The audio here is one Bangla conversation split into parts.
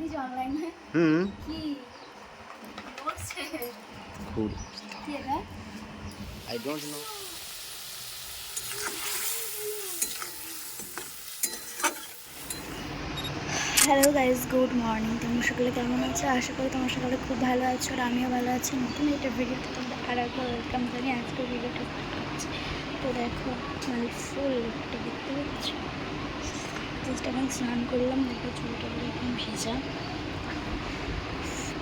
দিয়েছি অনলাইনে হুম। কি বলছে খুব কি এটা? I don't know hello guys good morning তোমরা সকলে কেমন আছো? আশা করি তোমার সকলে খুব ভালো আছো আর আমিও ভালো আছি। নতুন একটা ভিডিওতে তোমরা আর একবার ওয়েলকাম জানি আজকে ভিডিওটা তো দেখো মানে ফুল একটা দেখতে পাচ্ছি। জাস্ট এখন স্নান করলাম দেখো চুলটা এখন ভেজা।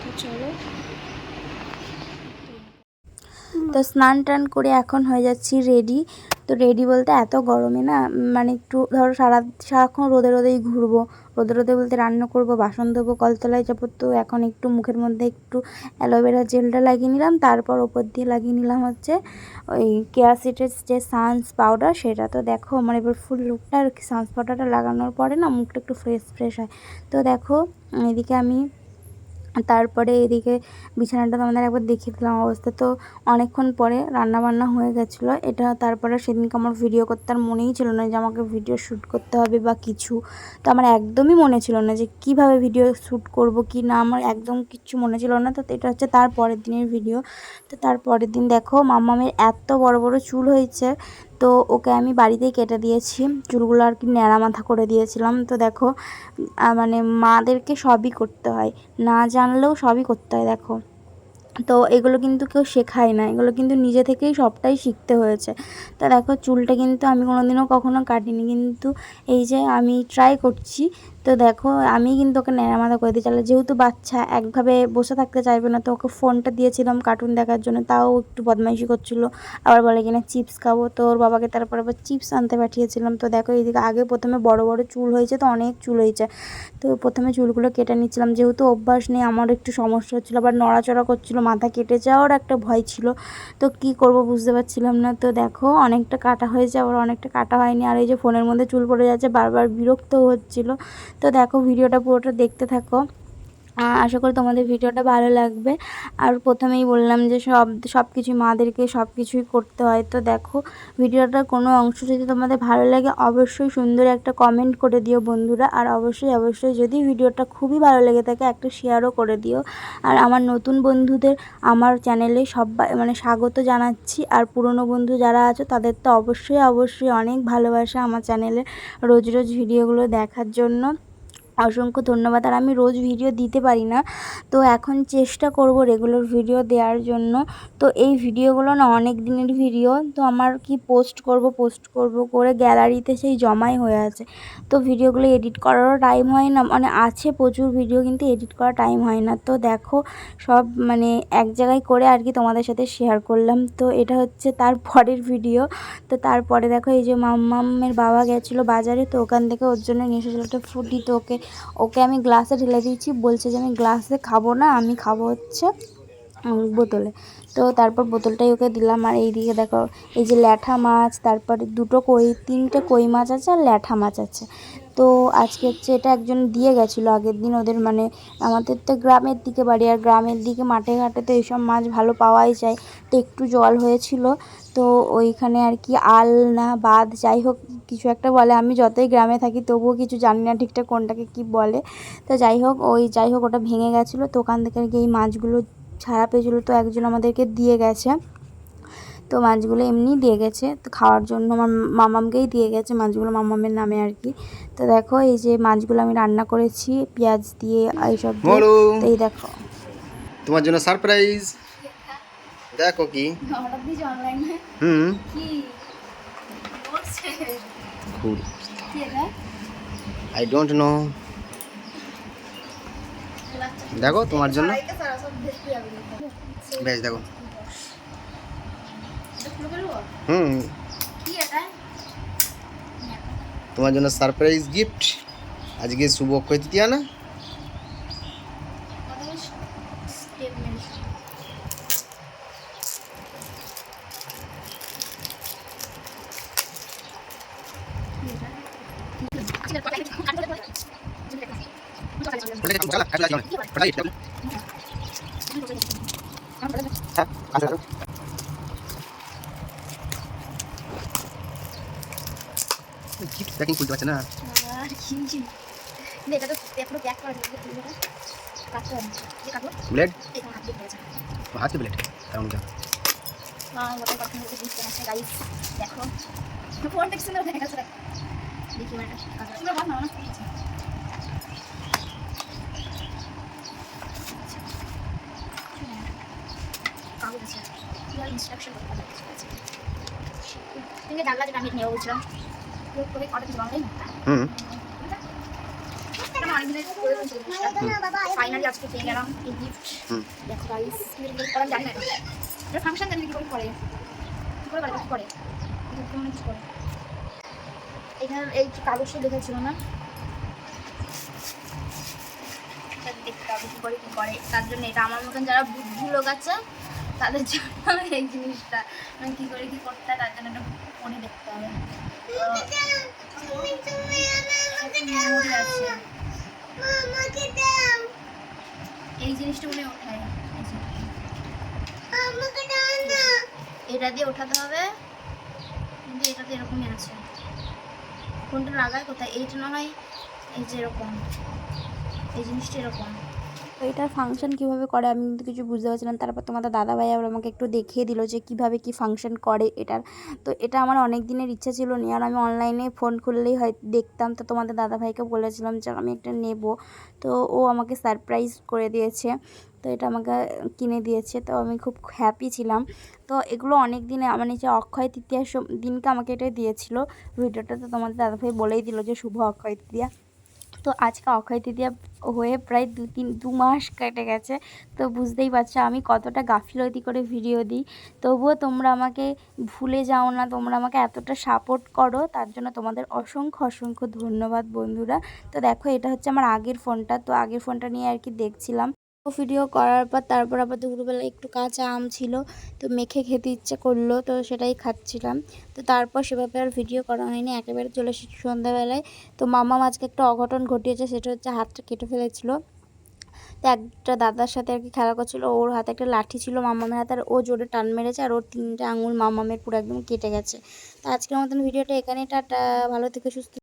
তো চলো। তো স্নান টান করে এখন হয়ে যাচ্ছি রেডি তো রেডি বলতে এত গরমে না মানে একটু ধরো সারা, সারাক্ষণ রোদে রোদেই ঘুরবো। রোদে রোদে বলতে রান্না করব, বাসন ধোবো, কলতলায় যাব। তো এখন একটু মুখের মধ্যে একটু অ্যালোভেরা জেলটা লাগিয়ে নিলাম, তারপর ওপর দিয়ে লাগিয়ে নিলাম হচ্ছে ওই কেয়াসিটের যে সানস পাউডার, সেটা তো দেখো আমার এবার ফুল লুকটা আর সানস পাউডারটা লাগানোর পরে না মুখটা একটু ফ্রেশ ফ্রেশ হয়। তো দেখো, এদিকে আমি তারপরে এদিকে বিছানাটা তোমাদের একবার দেখিয়ে দিলাম অবস্থা। তো অনেকক্ষণ পরে রান্না বান্না হয়ে গেছিল। এটা তারপরে সেদিনকে আমার ভিডিও করতে আর মনেই ছিল না যে আমাকে ভিডিও শ্যুট করতে হবে বা কিছু। তো আমার একদমই মনে ছিল না যে কীভাবে ভিডিও শ্যুট করব, কি না, আমার একদম কিচ্ছু মনে ছিল না। তো এটা হচ্ছে তার পরের দিনের ভিডিও তো তার পরের দিন দেখো মাম্মামের এত বড় বড় চুল হয়েছে তো ওকে আমি বাড়িতেই কেটে দিয়েছি। চুলগুলো আর কি ন্যাড়া মাথা করে দিয়েছিলাম। তো দেখো মানে মাদেরকে সবই করতে হয়। না জানলেও সবই করতে হয়, দেখো। তো এগুলো কিন্তু কেউ শেখায় না। এগুলো কিন্তু নিজে থেকেই সবটাই শিখতে হয়েছে। তো দেখো, চুলটা কিন্তু আমি কোনোদিনও কখনো কাটিনি। কিন্তু এই যে আমি ট্রাই করছি তো দেখো, আমি কিন্তু ওকে ন্যাড়া মাথা করে দিই। চাইলে যেহেতু বাচ্চা, একভাবে বসে থাকতে চাইবে না, তো ওকে ফোনটা দিয়েছিলাম কার্টুন দেখার জন্য, তাও একটু বদমাইশি করছিল। আবার বলে কিনা, চিপস খাব। তো ওর বাবাকে তারপর আবার চিপস আনতে পাঠিয়েছিলাম। তো দেখো, এইদিকে আগে প্রথমে বড় বড় চুল হয়েছে, তো অনেক চুল হয়েছে। তো প্রথমে চুলগুলো কেটে নিচ্ছিলাম। যেহেতু অভ্যাস নেই আমার একটু সমস্যা হচ্ছিল, আবার নড়াচড়া করছিল, মাথা কেটে যাওয়ার একটা ভয় ছিল। তো কি করব বুঝতে পারছিলাম না। তো দেখো, অনেকটা কাটা হয়েছে, আবার অনেকটা কাটা হয়নি। আর এই যে ফোনের মধ্যে চুল পড়ে যাচ্ছে, বারবার বিরক্ত হচ্ছিল। তো দেখো ভিডিওটা পুরোটা দেখতে থাকো। আশা করি তোমাদের ভিডিওটা ভালো লাগবে। আর প্রথমেই বললাম যে সব সব কিছু মাদেরকে সব কিছুই করতে হয়। তো দেখো, ভিডিওটার কোনো অংশ যদি তোমাদের ভালো লাগে, অবশ্যই সুন্দর একটা কমেন্ট করে দিও বন্ধুরা। আর অবশ্যই অবশ্যই যদি ভিডিওটা খুবই ভালো লেগে থাকে, একটা শেয়ারও করে দিও। আর আমার নতুন বন্ধুদের আমার চ্যানেলে সবাই মানে স্বাগত জানাচ্ছি। আর পুরনো বন্ধু যারা আছো, তাদের তো অবশ্যই অবশ্যই অনেক ভালোবাসা আমার চ্যানেলে রোজ রোজ ভিডিওগুলো দেখার জন্য। অসংখ্য ধন্যবাদ। আর আমি রোজ ভিডিও দিতে পারি না। তো এখন চেষ্টা করব রেগুলার ভিডিও দেওয়ার জন্য। তো এই ভিডিওগুলো না অনেক দিনের ভিডিও তো আমার কি পোস্ট করব পোস্ট করব করে গ্যালারিতে সেই জমাই হয়ে আছে। তো ভিডিওগুলো এডিট করারও টাইম হয় না। মানে আছে প্রচুর ভিডিও কিন্তু এডিট করার টাইম হয় না। তো দেখো, সব মানে এক জায়গায় করে আর কি তোমাদের সাথে শেয়ার করলাম। তো এটা হচ্ছে তার পরের ভিডিও তো তারপরে দেখো এই যে মাম্মামের বাবা গেছিল বাজারে। তো ওখান থেকে ওর জন্য নিয়ে এসেছিল একটা ফ্রুটি তো ওকে ওকে আমি গ্লাসে ঢেলে দিয়েছি, বলছে যে আমি গ্লাসে খাব না, আমি খাব হচ্ছে বোতলে। তো তারপর বোতলটাই ওকে দিলাম, আর এইদিকে দেখো, এই যে ল্যাঠা মাছ, তারপর দুটো কই, তিনটে কই মাছ আছে আর ল্যাঠা মাছ আছে। তো আজকে হচ্ছে এটা একজন দিয়ে গেছিল আগের দিন ওদের মানে আমাদের তো গ্রামের দিকে বাড়ি আর গ্রামের দিকে মাঠে ঘাটে তো এইসব মাছ ভালো পাওয়াই যায়। তো একটু জল হয়েছিল। তো ওইখানে আর কি আল না বাদ যাই হোক কিছু একটা বলে। আমি যতই গ্রামে থাকি তবুও কিছু জানি না ঠিকঠাক কোনটাকে কি বলে। তো যাই হোক, ওই যাই হোক ওটা ভেঙে গেছিল। তো ওখান থেকে আর কি এই মাছগুলো ছাড়া পেয়েছিলো। তো একজন আমাদেরকে দিয়ে গেছে। তো মাছগুলো এমনি দিয়ে গেছে। তো খাওয়ার জন্য আমার মামামকেই দিয়ে গেছে মাছগুলো মামামের নামে আর কি। তো দেখো এই যে মাছগুলো আমি রান্না করেছি পেঁয়াজ দিয়ে এইসব এই দেখো। তোমার জন্য সারপ্রাইজ দেখো কি। হুম। কি? বলছে। খুব। কি এটা? আই ডোন্ট নো দেখো তোমার জন্য। বেশ দেখো। হুম। কি এটা? তোমার জন্য সারপ্রাইজ গিফট আজকে শুভ অক্ষয় তৃতীয়া না গিফট প্যাকিং খুলতে পারছে না? ব্লেড হাত ব্লেড তেমন কেন মা ওটা কথা বলতে বুঝতে পারছে গাইস দেখো। ফোন দেখছি না দেখা যাচ্ছে দেখি মানে পুরো বাদ না কাগজ আছে। ইনস্ট্রাকশন করতে আছে। তুমি জানলা যেটা আমি নিয়ে বলছিলাম তোকে অর্ডার কিছু বানাই না হুম। ফাইনালি আজকে পেয়ে গেলাম এই গিফট দেখো গাইস করা জানি না। এটা। এটা ফাংশন জানি কি করে করে। কি করে করে। করে কিছু করে। এখানে এই কাগজটা দেখেছিল না? দেখতে হবে কি করে কি করে। তার জন্য এটা আমার মতন যারা বুদ্ধি লোক আছে তাদের জন্য এই জিনিসটা। মানে কি করে কি করতে হয় তার জন্য এটা পড়ে দেখতে হবে। এই জিনিসটা মনে ওঠায়। এটা দিয়ে ওঠাতে হবে। কিন্তু এটা তো এরকমই আছে। কোনটা লাগায় কোথায়? এইটা না হয় এই যে এরকম। এই জিনিসটা এরকম। তো এটার ফাংশন কীভাবে করে আমি কিন্তু কিছু বুঝতে পারছিলাম তারপর তোমাদের দাদা ভাই আবার আমাকে একটু দেখিয়ে দিল যে কীভাবে কি ফাংশন করে এটার। তো এটা আমার অনেক দিনের ইচ্ছা ছিল নি আর আমি অনলাইনে ফোন খুললেই হয়, দেখতাম। তো তোমাদের দাদা ভাইকে বলেছিলাম যে আমি একটা নেব। তো ও আমাকে সারপ্রাইজ করে দিয়েছে। তো এটা আমাকে কিনে দিয়েছে। তো আমি খুব হ্যাপি ছিলাম। তো এগুলো অনেক দিনে আমার নিচে অক্ষয় তৃতীয়ার সম- দিনকে আমাকে এটা দিয়েছিল। ভিডিওটা তো তোমাদের দাদাভাই বলেই দিল যে শুভ অক্ষয় তৃতীয়া। তো আজকে অক্ষয় তৃতীয়া হয়ে প্রায় দু তিন, দু মাস কেটে গেছে। তো বুঝতেই পারছ, আমি কতটা গাফিলতি করে ভিডিও দিই। তবুও তোমরা আমাকে ভুলে যাও না, তোমরা আমাকে এতটা সাপোর্ট করো, তার জন্য তোমাদের অসংখ্য অসংখ্য ধন্যবাদ বন্ধুরা। তো দেখো, এটা হচ্ছে আমার আগের ফোনটা তো আগের ফোনটা নিয়ে আর কি দেখছিলাম। ভিডিও করার পর তারপর আবার দুপুরবেলা একটু কাঁচা আম ছিল, তো মেখে খেতে ইচ্ছে করল, তো সেটাই খাচ্ছিলাম। তো তারপর সেভাবে আর ভিডিও করা হয়নি, একেবারে চলে এসেছি সন্ধ্যাবেলায়। তো মামা আজকে একটা অঘটন ঘটিয়েছে, সেটা হচ্ছে হাতটা কেটে ফেলেছিল। তো একটা দাদার সাথে আর কি খেলা করছিল, ওর হাতে একটা লাঠি ছিল মামামের হাতে, আর ও জোরে টান মেরেছে, আর ওর তিনটে আঙুল মামামের পুরো একদম কেটে গেছে। তো আজকের মতন ভিডিওটা এখানেই, টাটা, ভালো থেকে, সুস্থ